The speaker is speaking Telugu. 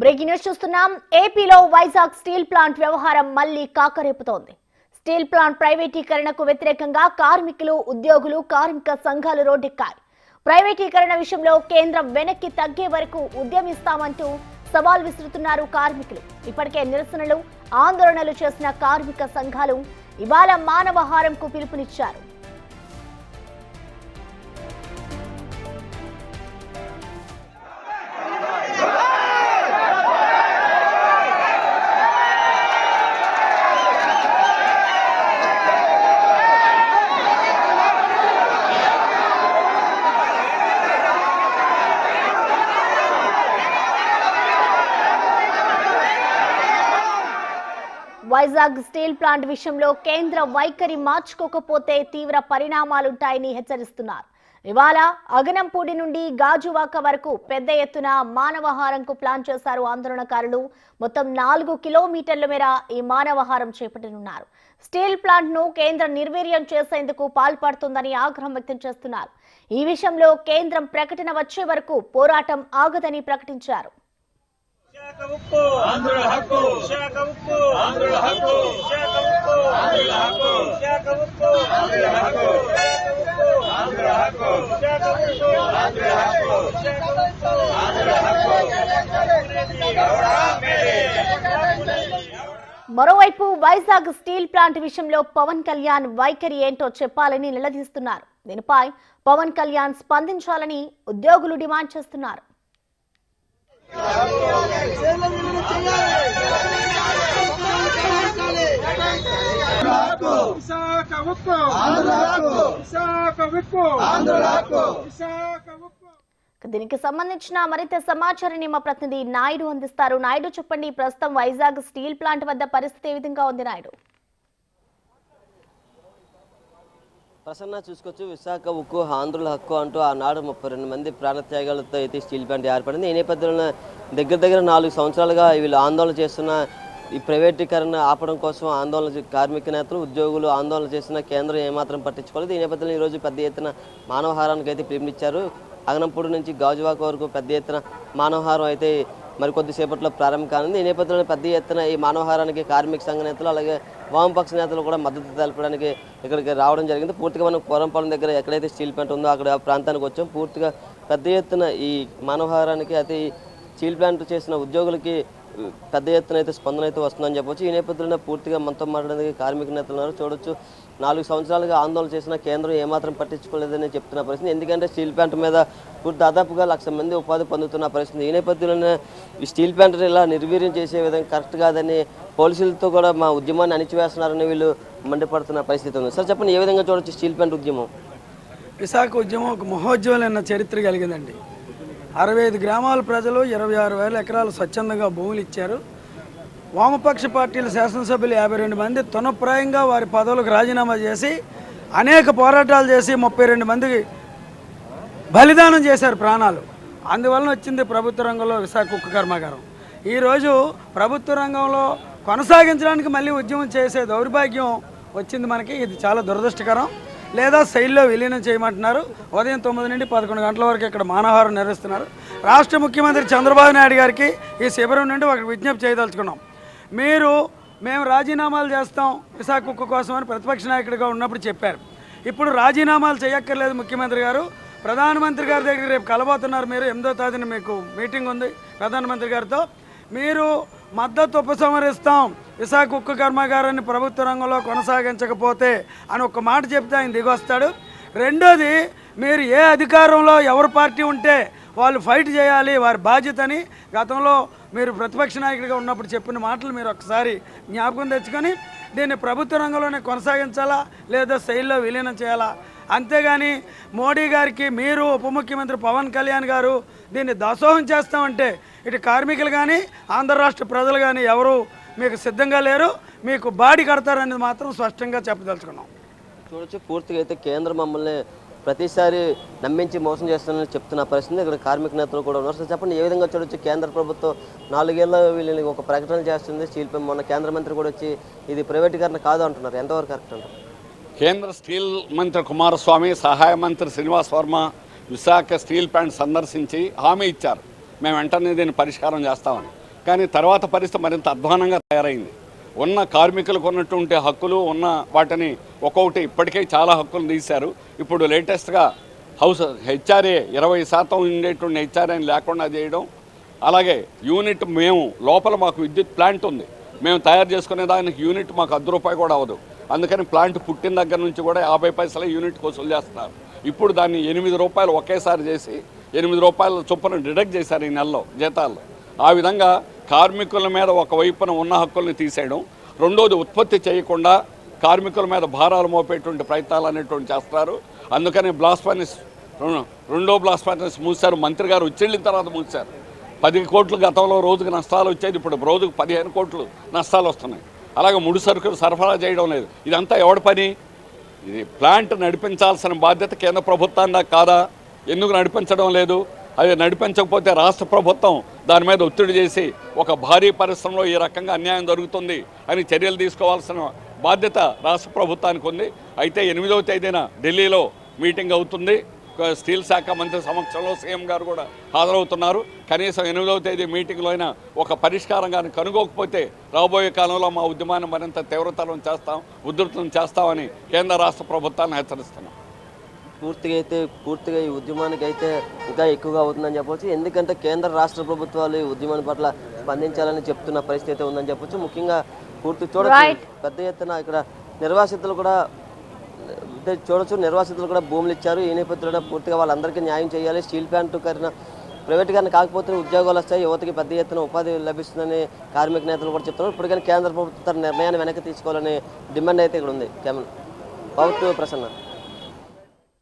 బ్రేకింగ్ న్యూస్ చూస్తున్నాం. ఏపీలో వైజాగ్ స్టీల్ ప్లాంట్ వ్యవహారం మళ్ళీ కాకరేపుతోంది. స్టీల్ ప్లాంట్ ప్రైవేటీకరణకు వ్యతిరేకంగా కార్మికులు ఉద్యోగులు కార్మిక సంఘాలు రోడ్డెక్కాయి. ప్రైవేటీకరణ విషయంలో కేంద్రం వెనక్కి తగ్గే వరకు ఉద్యమిస్తామంటూ సవాల్ విసురుతున్నారు కార్మికులు. ఇప్పటికే నిరసనలు ఆందోళనలు చేసిన కార్మిక సంఘాలు ఇవాళ మానవహారంకు పిలుపునిచ్చారు. వైజాగ్ స్టీల్ ప్లాంట్ విషయంలో కేంద్ర వైఖరి మార్చుకోకపోతే తీవ్ర పరిణామాలుంటాయని హెచ్చరిస్తున్నారు. ఇవాళ అగనంపూడి నుండి గాజువాక వరకు పెద్ద ఎత్తున మానవహారంకు ప్లాన్ చేశారు ఆందోళనకారులు. మొత్తం నాలుగు కిలోమీటర్ల మేర ఈ మానవహారం చేపట్టనున్నారు. స్టీల్ ప్లాంట్ను కేంద్రం నిర్వీర్యం చేసేందుకు పాల్పడుతుందని ఆగ్రహం వ్యక్తం చేస్తున్నారు. ఈ విషయంలో కేంద్రం ప్రకటన వచ్చే వరకు పోరాటం ఆగదని ప్రకటించారు. ఆంధ్రుల హక్కు. ఆంధ్రుల హక్కు. ఆంధ్రుల హక్కు. ఆంధ్రుల హక్కు. ఆంధ్రుల హక్కు. ఆంధ్రుల హక్కు. ఆంధ్రుల హక్కు. మరోవైపు వైజాగ్ స్టీల్ ప్లాంట్ విషయంలో పవన్ కళ్యాణ్ వైఖరి ఏంటో చెప్పాలని నిలదీస్తున్నారు. దీనిపై పవన్ కళ్యాణ్ స్పందించాలని ఉద్యోగులు డిమాండ్ చేస్తున్నారు. విశాఖ విశాఖ విశాఖ దీనికి సంబంధించిన మరింత సమాచారాన్ని మా ప్రతినిధి నాయుడు అందిస్తారు. నాయుడు చెప్పండి ప్రస్తుతం వైజాగ్ స్టీల్ ప్లాంట్ వద్ద పరిస్థితి ఏ విధంగా ఉంది నాయుడు? ప్రసన్న చూసుకోవచ్చు. విశాఖ ఉక్కు ఆంధ్రుల హక్కు అంటూ ఆనాడు ముప్పై రెండు మంది ప్రాణత్యాగాలతో అయితే స్టీల్ ప్లాంట్ ఏర్పడింది. ఈ నేపథ్యంలో దగ్గర దగ్గర నాలుగు సంవత్సరాలుగా వీళ్ళు ఆందోళన చేస్తున్న ఈ ప్రైవేటీకరణ ఆపడం కోసం ఆందోళన కార్మిక నేతలు ఉద్యోగులు ఆందోళన చేసిన కేంద్రం ఏమాత్రం పట్టించుకోలేదు. ఈ నేపథ్యంలో ఈరోజు పెద్ద ఎత్తున మానవహారానికి అయితే పిలుపునిచ్చారు. అగనంపూడి నుంచి గాజువాక వరకు పెద్ద ఎత్తున మానవహారం అయితే మరి కొద్దిసేపట్లో ప్రారంభం కానుంది. ఈ నేపథ్యంలో పెద్ద ఎత్తున ఈ మానవహారానికి కార్మిక సంఘ నేతలు అలాగే వామపక్ష నేతలు కూడా మద్దతు తెలపడానికి ఇక్కడికి రావడం జరిగింది. పూర్తిగా మనం కోరంపాలెం దగ్గర ఎక్కడైతే స్టీల్ ప్లాంట్ ఉందో అక్కడ ఆ ప్రాంతానికి వచ్చాం. పూర్తిగా పెద్ద ఎత్తున ఈ మానవహారానికి అయితే స్టీల్ ప్లాంట్ చేసిన ఉద్యోగులకి పెద్ద ఎత్తున అయితే స్పందన అయితే వస్తుందని చెప్పొచ్చు. ఈ నేపథ్యంలో పూర్తిగా మనతో మాట్లాడడానికి కార్మిక నేతలు ఉన్నారు. చూడొచ్చు నాలుగు సంవత్సరాలుగా ఆందోళన చేసిన కేంద్రం ఏమాత్రం పట్టించుకోలేదని చెప్తున్న పరిస్థితి. ఎందుకంటే స్టీల్ ప్లాంట్ మీద పూర్తి దాదాపుగా లక్ష మంది ఉపాధి పొందుతున్న పరిస్థితి. ఈ నేపథ్యంలోనే ఈ స్టీల్ ప్లాంట్ ఇలా నిర్వీర్యం చేసే విధంగా కరెక్ట్ కాదని పోలీసులతో కూడా మా ఉద్యమాన్ని అణిచివేస్తున్నారని వీళ్ళు మండిపడుతున్న పరిస్థితి ఉంది. సార్ చెప్పండి ఏ విధంగా చూడొచ్చు స్టీల్ ప్లాంట్ ఉద్యమం? విశాఖ ఉద్యమం ఒక మహోద్యమం చరిత్ర కలిగిందండి. అరవై ఐదు గ్రామాల ప్రజలు ఇరవై ఆరు వేల ఎకరాలు స్వచ్ఛందంగా భూములు ఇచ్చారు. వామపక్ష పార్టీల శాసనసభ్యులు యాభై రెండు మంది తునప్రాయంగా వారి పదవులకు రాజీనామా చేసి అనేక పోరాటాలు చేసి ముప్పై రెండు మందికి బలిదానం చేశారు ప్రాణాలు. అందువలన వచ్చింది ప్రభుత్వ రంగంలో విశాఖ ఉక్కు కర్మాగారం. ఈరోజు ప్రభుత్వ రంగంలో కొనసాగించడానికి మళ్ళీ ఉద్యమం చేసే దౌర్భాగ్యం వచ్చింది మనకి. ఇది చాలా దురదృష్టకరం. లేదా శైలిలో విలీనం చేయమంటున్నారు. ఉదయం తొమ్మిది నుండి పదకొండు గంటల వరకు ఇక్కడ మానవహారం నిర్వహిస్తున్నారు. రాష్ట్ర ముఖ్యమంత్రి చంద్రబాబు నాయుడు గారికి ఈ శిబిరం నుండి ఒక విజ్ఞప్తి చేయదలుచుకున్నాం. మీరు మేము రాజీనామాలు చేస్తాం విశాఖ కుక్క కోసం అని ప్రతిపక్ష నాయకుడిగా ఉన్నప్పుడు చెప్పారు. ఇప్పుడు రాజీనామాలు చేయక్కర్లేదు ముఖ్యమంత్రి గారు. ప్రధానమంత్రి గారి దగ్గర రేపు కలబోతున్నారు మీరు. ఎనిమిదో తేదీన మీకు మీటింగ్ ఉంది ప్రధానమంత్రి గారితో. మీరు మద్దతు ఉపసంహరిస్తాం. విశాఖ ఉక్కు కర్మాగారాన్ని ప్రభుత్వ రంగంలో కొనసాగించకపోతే అని ఒక మాట చెప్తే ఆయన దిగొస్తాడు రెండోది మీరు ఏ అధికారంలో ఎవరు పార్టీ ఉంటే వాళ్ళు ఫైట్ చేయాలి వారి బాధ్యతని గతంలో మీరు ప్రతిపక్ష నాయకుడిగా ఉన్నప్పుడు చెప్పిన మాటలు మీరు ఒకసారి జ్ఞాపకం తెచ్చుకొని దీన్ని ప్రభుత్వ రంగంలోనే కొనసాగించాలా లేదా శైలిలో విలీనం చేయాలా? అంతేగాని మోడీ గారికి మీరు ఉప ముఖ్యమంత్రి పవన్ కళ్యాణ్ గారు దీన్ని దాసోహం చేస్తామంటే ఇటు కార్మికులు కానీ ఆంధ్ర రాష్ట్ర ప్రజలు కానీ ఎవరు మీకు సిద్ధంగా లేరు మీకు బాడీ కడతారనేది మాత్రం స్పష్టంగా చెప్పదలుచుకున్నాం. చూడొచ్చు పూర్తిగా అయితే కేంద్రం మమ్మల్ని ప్రతిసారి నమ్మించి మోసం చేస్తుందని చెప్తున్న పరిస్థితి ఇక్కడ కార్మిక నేతలు కూడా ఉన్నారు. చెప్పండి ఏ విధంగా చూడొచ్చు కేంద్ర ప్రభుత్వం నాలుగేళ్ళ వీళ్ళని ఒక ప్రకటన చేస్తుంది స్టీల్ పై మొన్న కేంద్ర మంత్రి కూడా వచ్చి ఇది ప్రైవేటీకరణ కాదు అంటున్నారు. ఎంతవరకు కరెక్ట్ అంటారు? కేంద్ర స్టీల్ మంత్రి కుమారస్వామి సహాయ మంత్రి శ్రీనివాస్ వర్మ విశాఖ స్టీల్ ప్లాంట్ సందర్శించి హామీ ఇచ్చారు. మేము వెంటనే దీన్ని పరిష్కారం చేస్తామని. కానీ తర్వాత పరిస్థితి మరింత అధ్వానంగా తయారైంది. ఉన్న కార్మికులకు ఉన్నటువంటి హక్కులు ఉన్న వాటిని ఒక్కొక్కటి ఇప్పటికే చాలా హక్కులు తీశారు. ఇప్పుడు లేటెస్ట్గా హౌస్ హెచ్ఆర్ఏ ఇరవై శాతం ఉండేటువంటి హెచ్ఆర్ఏని లేకుండా చేయడం. అలాగే యూనిట్ మేము లోపల మాకు విద్యుత్ ప్లాంట్ ఉంది. మేము తయారు చేసుకునే దానికి యూనిట్ మాకు అర్ధ రూపాయి కూడా అవ్వదు. అందుకని ప్లాంట్ పుట్టిన దగ్గర నుంచి కూడా యాభై పైసల యూనిట్ వసూలు చేస్తున్నారు. ఇప్పుడు దాన్ని ఎనిమిది రూపాయలు ఒకేసారి చేసి ఎనిమిది రూపాయల చొప్పున డిడక్ట్ చేశారు ఈ నెలలో జీతాల్లో ఆ విధంగా కార్మికుల మీద ఒకవైపున ఉన్న హక్కుల్ని తీసేయడం రెండోది ఉత్పత్తి చేయకుండా కార్మికుల మీద భారాలు మోపేటువంటి ప్రయత్నాలు అనేటువంటి చేస్తారు అందుకని బ్లాస్ట్ ఫర్నిస్ రెండో బ్లాస్ట్ ఫర్నిస్ మూసారు. మంత్రి గారు వచ్చి తర్వాత మూసారు. పది కోట్లు గతంలో రోజుకు నష్టాలు వచ్చేది ఇప్పుడు రోజుకు పదిహేను కోట్లు నష్టాలు వస్తున్నాయి. అలాగే ముడి సరుకులు సరఫరా చేయడం లేదు. ఇదంతా ఎవడి పని? ఇది ప్లాంట్ నడిపించాల్సిన బాధ్యత కేంద్ర ప్రభుత్వాన్ని కాదా? ఎందుకు నడిపించడం లేదు? అది నడిపించకపోతే రాష్ట్ర ప్రభుత్వం దాని మీద ఒత్తిడి చేసి ఒక భారీ పరిశ్రమలో ఈ రకంగా అన్యాయం జరుగుతుంది అని చర్యలు తీసుకోవాల్సిన బాధ్యత రాష్ట్ర ప్రభుత్వానికి ఉంది. అయితే ఎనిమిదవ తేదీన ఢిల్లీలో మీటింగ్ అవుతుంది. స్టీల్ శాఖ మంత్రి సమక్షంలో సీఎం గారు కూడా హాజరవుతున్నారు. కనీసం ఎనిమిదవ తేదీ మీటింగ్లో అయినా ఒక పరిష్కారం కానీ కనుగోకపోతే రాబోయే కాలంలో మా ఉద్యమాన్ని మరింత తీవ్రతరం చేస్తాం ఉధృతం చేస్తామని కేంద్ర రాష్ట్ర ప్రభుత్వాన్ని హెచ్చరిస్తున్నాం. పూర్తిగా అయితే పూర్తిగా ఈ ఉద్యమానికి అయితే ఇంకా ఎక్కువగా అవుతుందని చెప్పొచ్చు. ఎందుకంటే కేంద్ర రాష్ట్ర ప్రభుత్వాలు ఈ ఉద్యమాన్ని పట్ల స్పందించాలని చెప్తున్న పరిస్థితి అయితే ఉందని చెప్పొచ్చు. ముఖ్యంగా పూర్తి చూడొచ్చు. పెద్ద ఎత్తున ఇక్కడ నిర్వాసితులు కూడా అంటే చూడొచ్చు. నిర్వాసితులు కూడా భూములు ఇచ్చారు. ఈ నేపథ్యంలో పూర్తిగా వాళ్ళందరికీ న్యాయం చేయాలి. స్టీల్ ప్లాంట్ కరిన ప్రైవేట్ గారిని కాకపోతే ఉద్యోగాలు వస్తాయి. యువతకి పెద్ద ఎత్తున ఉపాధి లభిస్తుందని కార్మిక నేతలు కూడా చెప్తున్నారు. ఇప్పటికైనా కేంద్ర ప్రభుత్వం తన నిర్ణయాన్ని వెనక్కి తీసుకోవాలని డిమాండ్ అయితే ఇక్కడ ఉంది. Power to Prasanna.